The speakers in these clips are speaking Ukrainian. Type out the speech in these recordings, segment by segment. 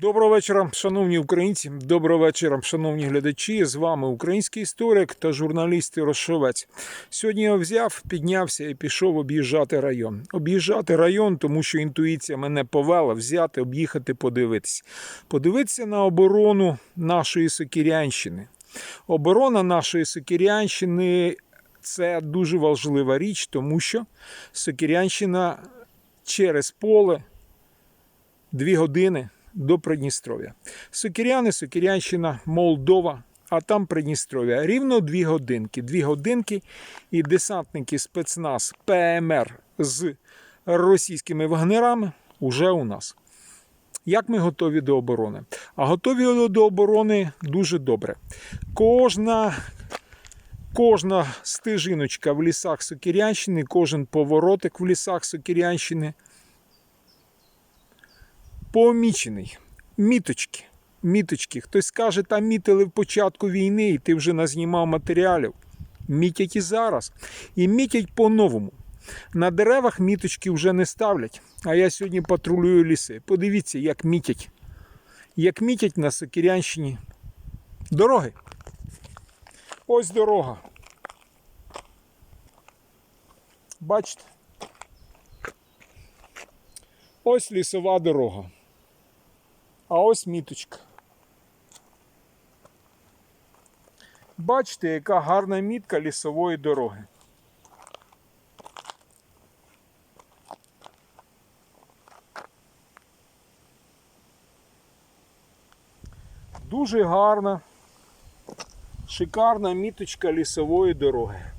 Доброго вечора, шановні українці. Доброго вечора, шановні глядачі. З вами український історик та журналіст Рошовець. Сьогодні я взяв, піднявся і пішов об'їжджати район. Об'їжджати район, тому що інтуїція мене повела взяти, об'їхати, подивитись. Подивитися на оборону нашої Сокірянщини. Оборона нашої Сокірянщини це дуже важлива річ, тому що Сокірянщина через поле дві години до Придністров'я. Сокіряни, Сокірянщина, Молдова, а там Придністров'я. Рівно дві годинки. Дві годинки і десантники спецназ ПМР з російськими вагнерами уже у нас. Як ми готові до оборони? А готові до оборони дуже добре. Кожна Кожна стежиночка в лісах Сокірянщини, кожен поворотик в лісах Сокірянщини помічений. Міточки. Міточки. Хтось скаже, там мітили в початку війни, і ти вже назнімав матеріалів. Мітять і зараз. І мітять по-новому. На деревах міточки вже не ставлять. А я сьогодні патрулюю ліси. Подивіться, як мітять. Як мітять на Сокірянщині. Дороги. Ось дорога. Бачите? Ось лісова дорога. А ось міточка. Бачите, яка гарна мітка лісової дороги. Дуже гарна, шикарна міточка лісової дороги.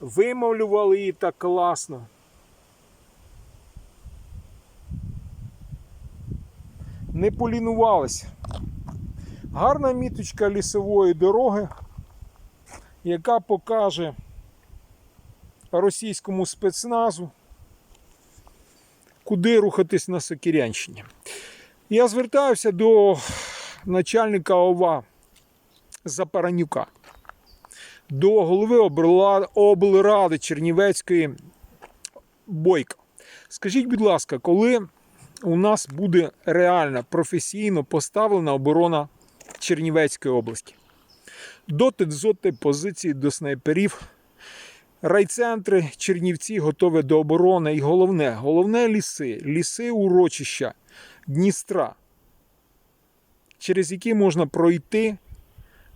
Вимовлювали її так класно. Не полінувалися. Гарна міточка лісової дороги, яка покаже російському спецназу, куди рухатись на Сокірянщині. Я звертаюся до начальника ОВА Запаранюка, до голови облради Чернівецької Бойка. Скажіть, будь ласка, коли у нас буде реальна професійно поставлена оборона Чернівецької області. Доти дзоти позиції до снайперів. Райцентри Чернівці готові до оборони. І головне, головне ліси, ліси урочища Дністра, через які можна пройти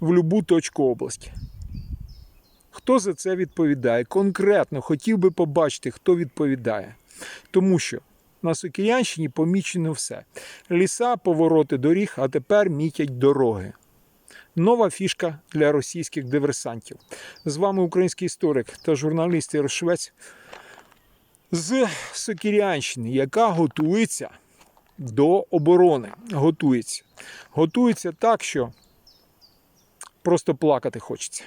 в будь-яку точку області. Хто за це відповідає? Конкретно хотів би побачити, хто відповідає. Тому що на Сокіянщині помічено все. Ліса, повороти доріг, а тепер мітять дороги. Нова фішка для російських диверсантів. З вами український історик та журналіст Ярошвець з Сокірянщини, яка готується до оборони. Готується. Готується так, що просто плакати хочеться.